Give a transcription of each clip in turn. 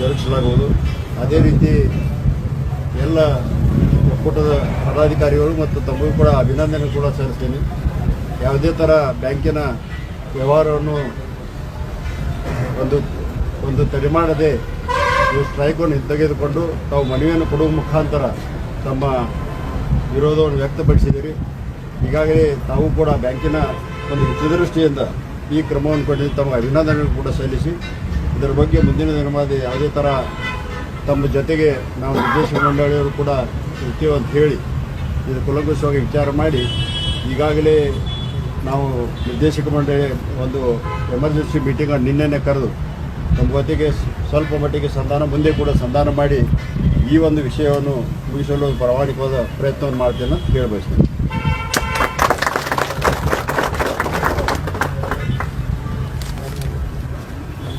ಜರುಗಿಸಲಾಗುವುದು ಅದೇ ರೀತಿ ಎಲ್ಲ ಒಕ್ಕೂಟದ ಪದಾಧಿಕಾರಿಗಳು ಮತ್ತು ತಮಗೂ ಕೂಡ ಅಭಿನಂದನೆ ಕೂಡ ಸಲ್ಲಿಸ್ತೀನಿ. ಯಾವುದೇ ಥರ ಬ್ಯಾಂಕಿನ ವ್ಯವಹಾರವನ್ನು ಒಂದು ಒಂದು ತಡೆ ಮಾಡದೆ ಈ ಸ್ಟ್ರೈಕನ್ನು ಹಿಂತೆಗೆದುಕೊಂಡು ತಾವು ಮನವಿಯನ್ನು ಕೊಡುವ ಮುಖಾಂತರ ತಮ್ಮ ವಿರೋಧವನ್ನು ವ್ಯಕ್ತಪಡಿಸಿದ್ದೀರಿ. ಈಗಾಗಲೇ ತಾವು ಕೂಡ ಬ್ಯಾಂಕಿನ ಒಂದು ಹಿತದೃಷ್ಟಿಯಿಂದ ಈ ಕ್ರಮವನ್ನು ಕೊಂಡಿದ್ದು ತಮ್ಮ ಅಭಿನಂದನೆ ಕೂಡ ಸಲ್ಲಿಸಿ. ಇದರ ಬಗ್ಗೆ ಮುಂದಿನ ದಿನಮಾದಿ ಯಾವುದೇ ಥರ ತಮ್ಮ ಜೊತೆಗೆ ನಾವು ನಿರ್ದೇಶಕ ಮಂಡಳಿಯವರು ಕೂಡ ಇರ್ತೀವಿ ಅಂತ ಹೇಳಿ ಇದು ಕುಲಂಕುಷವಾಗಿ ವಿಚಾರ ಮಾಡಿ, ಈಗಾಗಲೇ ನಾವು ನಿರ್ದೇಶಕ ಮಂಡಳಿ ಒಂದು ಎಮರ್ಜೆನ್ಸಿ ಮೀಟಿಂಗ್ ನಿನ್ನೆನೆ ಕರೆದು ತಮ್ಮ ಜೊತೆಗೆ ಸ್ವಲ್ಪ ಮಟ್ಟಿಗೆ ಸಂಧಾನ ಮುಂದೆ ಕೂಡ ಸಂಧಾನ ಮಾಡಿ ಈ ಒಂದು ವಿಷಯವನ್ನು ಮುಗಿಸಲು ಪ್ರಾಮಾಣಿಕವಾದ ಪ್ರಯತ್ನವನ್ನು ಮಾಡ್ತೇನೆ ಅಂತ ಹೇಳಬಯಸ್ತೇನೆ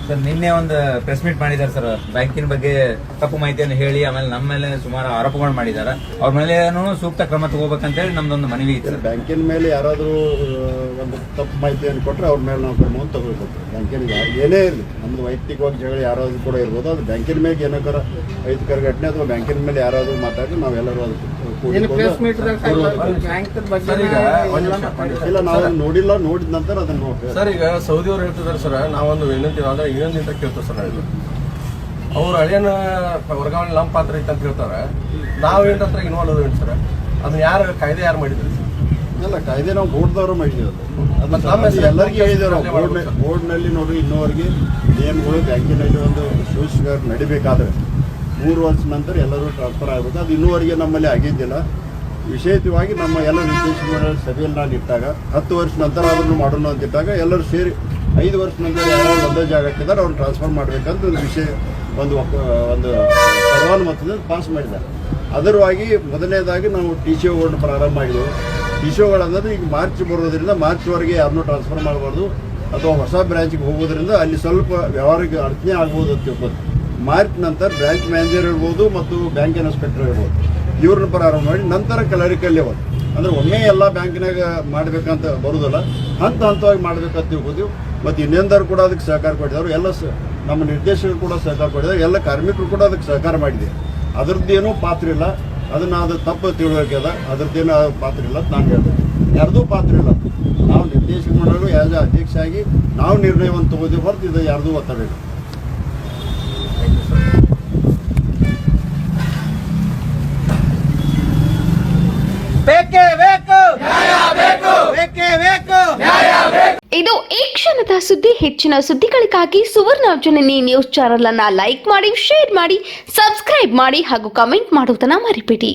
ಸರ್, ನಿನ್ನೆ ಒಂದು ಪ್ರೆಸ್ ಮೀಟ್ ಮಾಡಿದ್ದಾರೆ ಸರ್, ಬ್ಯಾಂಕಿನ ಬಗ್ಗೆ ತಪ್ಪು ಮಾಹಿತಿಯನ್ನು ಹೇಳಿ, ಆಮೇಲೆ ನಮ್ಮ ಮೇಲೆ ಸುಮಾರು ಆರೋಪಗಳು ಮಾಡಿದ್ದಾರೆ ಅವ್ರ ಮೇಲೆ ಸೂಕ್ತ ಕ್ರಮ ತಗೋಬೇಕಂತೇಳಿ ನಮ್ದೊಂದು ಮನವಿ ಇತ್ತು. ಬ್ಯಾಂಕಿನ ಮೇಲೆ ಯಾರಾದರೂ ಒಂದು ತಪ್ಪು ಮಾಹಿತಿಯನ್ನು ಕೊಟ್ಟರೆ ಅವ್ರ ಮೇಲೆ ನಾವು ಕ್ರಮವನ್ನು ತಗೋಬೇಕು ಬ್ಯಾಂಕಿನ ಏನೇ ಇರಲಿ, ನಮ್ದು ವೈಯಕ್ತಿಕವಾಗಿ ಜಗಳ ಯಾರಾದರೂ ಕೂಡ ಇರ್ಬೋದು, ಅದು ಬ್ಯಾಂಕಿನ ಮೇಲೆ ಏನಾಕಾರ ಅಹಿತಕರ ಘಟನೆ ಅಥವಾ ಬ್ಯಾಂಕಿನ ಮೇಲೆ ಯಾರಾದರೂ ಮಾತಾಡಿ ನಾವೆಲ್ಲರೂ ಅದಕ್ಕೆ ಇಲ್ಲ ನಾವು ನೋಡಿಲ್ಲ ನೋಡಿದ ನಂತರ ಅದನ್ನು ಸರ್ ಈಗ ಸೌದಿ ಅವ್ರು ಹೇಳ್ತಿದಾರೆ ಸರ್ ನಾವೊಂದು ವಿನಂತಿ ಅಂದ್ರೆ ಇನ್ನೊಂದು ಅಂತ ಕೇಳ್ತಾರೆ ಸರ್ ಇದು ಅವ್ರ ಹಳೆಯನ ವರ್ಗಾವಣೆ ನಮ್ಮ ಪಾತ್ರ ಇತ್ತು ಅಂತ ಹೇಳ್ತಾರೆ. ನಾವು ಏನಂತ ಇನ್ವಾಲ್ವ್ ಅದೇನು ಸರ್? ಅದನ್ನ ಯಾರು ಕಾಯ್ದೆ ಯಾರು ಮಾಡಿದ್ರಿ ಇಲ್ಲ ಕಾಯ್ದೆ ನಾವು ಬೋರ್ಡ್ದವರು ಮಾಡಿದ್ದೀವಿ ಅದು. ಎಲ್ಲರಿಗೂ ಹೇಳಿದ್ದೇವೆ ನಾವು. ಬೋರ್ಡ್ ಮಾಡ್ಬೇಕು. ಬೋರ್ಡ್ನಲ್ಲಿ ನೋಡಿ ಇನ್ನೂವರೆಗೆ ನಿಯಮಗಳು ಬ್ಯಾಂಕಿನಲ್ಲಿ ಒಂದು ಸೂಚಕ ನಡಿಬೇಕಾದ್ರೆ. ಮೂರು ವರ್ಷ ನಂತರ ಎಲ್ಲರೂ ಟ್ರಾನ್ಸ್ಫರ್ ಆಗುತ್ತೆ ಅದು ಇನ್ನೂವರೆಗೆ ನಮ್ಮಲ್ಲಿ ಆಗಿದ್ದಿಲ್ಲ. ವಿಶೇಷವಾಗಿ ನಮ್ಮ ಎಲ್ಲ ಮಂಡಳಿ ಸಭೆಯಲ್ಲಿ ನಾನು ಇಟ್ಟಾಗ ಹತ್ತು ವರ್ಷ ನಂತರ ಅದನ್ನು ಮಾಡೋಣ ಅಂತ ಇಟ್ಟಾಗ ಎಲ್ಲರೂ ಸೇರಿ ಐದು ವರ್ಷ ನಂತರ ಯಾರು ಒಂದೇ ಜಾಗಕ್ಕಿದ್ದಾರೆ ಅವ್ರನ್ನ ಟ್ರಾನ್ಸ್ಫರ್ ಮಾಡಬೇಕಂತ ಒಂದು ವಿಷಯ, ಒಂದು ಒಂದು ಸರ್ವಾನುಮತದಿಂದ ಪಾಸ್ ಮಾಡಿದ್ದಾರೆ. ಅದರವಾಗಿ ಮೊದಲನೇದಾಗಿ ನಾವು ಟಿ ಸಿ ಓಗಳನ್ನ ಪ್ರಾರಂಭ ಮಾಡಿದೆವು. ಟಿ ಸಿ ಓಗಳಂದ್ರೆ ಈಗ ಮಾರ್ಚ್ ಬರೋದ್ರಿಂದ ಮಾರ್ಚ್ವರೆಗೆ ಯಾರನ್ನೂ ಟ್ರಾನ್ಸ್ಫರ್ ಮಾಡಬಾರ್ದು. ಅಥವಾ ಹೊಸ ಬ್ರಾಂಚ್ಗೆ ಹೋಗೋದ್ರಿಂದ ಅಲ್ಲಿ ಸ್ವಲ್ಪ ವ್ಯವಹಾರಕ್ಕೆ ಅಡಚಣೆ ಆಗ್ಬೋದು ಅಂತ ತಿಳ್ಬೋದು ಮಾರ್ಚ್ ನಂತರ ಬ್ರಾಂಚ್ ಮ್ಯಾನೇಜರ್ ಇರ್ಬೋದು ಮತ್ತು ಬ್ಯಾಂಕ್ ಇನ್ಸ್ಪೆಕ್ಟರ್ ಇರ್ಬೋದು. ಇವ್ರನ್ನ ಪ್ರಾರಂಭ ಮಾಡಿ ನಂತರ ಕ್ಲರಿಕಲ್ ಲೆವೆಲ್ ಅಂದ್ರೆ ಒಮ್ಮೆ ಎಲ್ಲ ಬ್ಯಾಂಕಿನಾಗ ಮಾಡಬೇಕಂತ ಬರೋದಲ್ಲ, ಹಂತ ಹಂತವಾಗಿ ಮಾಡ್ಬೇಕಂತ ತಿಳ್ಕೊತೀವಿ ಮತ್ತು ಇನ್ನೊಂದರು ಕೂಡ ಅದಕ್ಕೆ ಸಹಕಾರ ಕೊಟ್ಟಿದ್ದಾರೆ ಎಲ್ಲ ನಮ್ಮ ನಿರ್ದೇಶಕರು ಕೂಡ ಸಹಕಾರ ಕೊಟ್ಟಿದ್ದಾರೆ, ಎಲ್ಲ ಕಾರ್ಮಿಕರು ಕೂಡ ಅದಕ್ಕೆ ಸಹಕಾರ ಮಾಡಿದೆ. ಅದರದ್ದೇನೂ ಪಾತ್ರ ಇಲ್ಲ. ಅದನ್ನ ಅದು ತಪ್ಪು ತಿಳುವಳಿಕೆ ಅದ. ಅದರದ್ದೇನೂ ಪಾತ್ರ ಇಲ್ಲ ನಾನು ಹೇಳ್ತೇನೆ ಯಾರ್ದೂ ಪಾತ್ರ ಇಲ್ಲ. ನಾವು ನಿರ್ದೇಶಕ ಮಾಡಲು ಯಾವ ಅಧ್ಯಕ್ಷ ಆಗಿ ನಾವು ನಿರ್ಣಯವನ್ನು ತಗೋತೀವಿ ಹೊರತು ಇದು ಯಾರ್ದೂ ಒತ್ತಡ ಇಲ್ಲ. ಸುದ್ದಿ, ಹೆಚ್ಚಿನ ಸುದ್ದಿಗಳಿಗಾಗಿ ಸುವರ್ಣ ಜನನಿ ನ್ಯೂಸ್ ಚಾನೆಲ್ ಅನ್ನ ಲೈಕ್ ಮಾಡಿ ಶೇರ್ ಮಾಡಿ ಸಬ್ಸ್ಕ್ರೈಬ್ ಮಾಡಿ ಹಾಗೂ ಕಮೆಂಟ್ ಮಾಡುವುದನ್ನ ಮರಿಬೇಡಿ.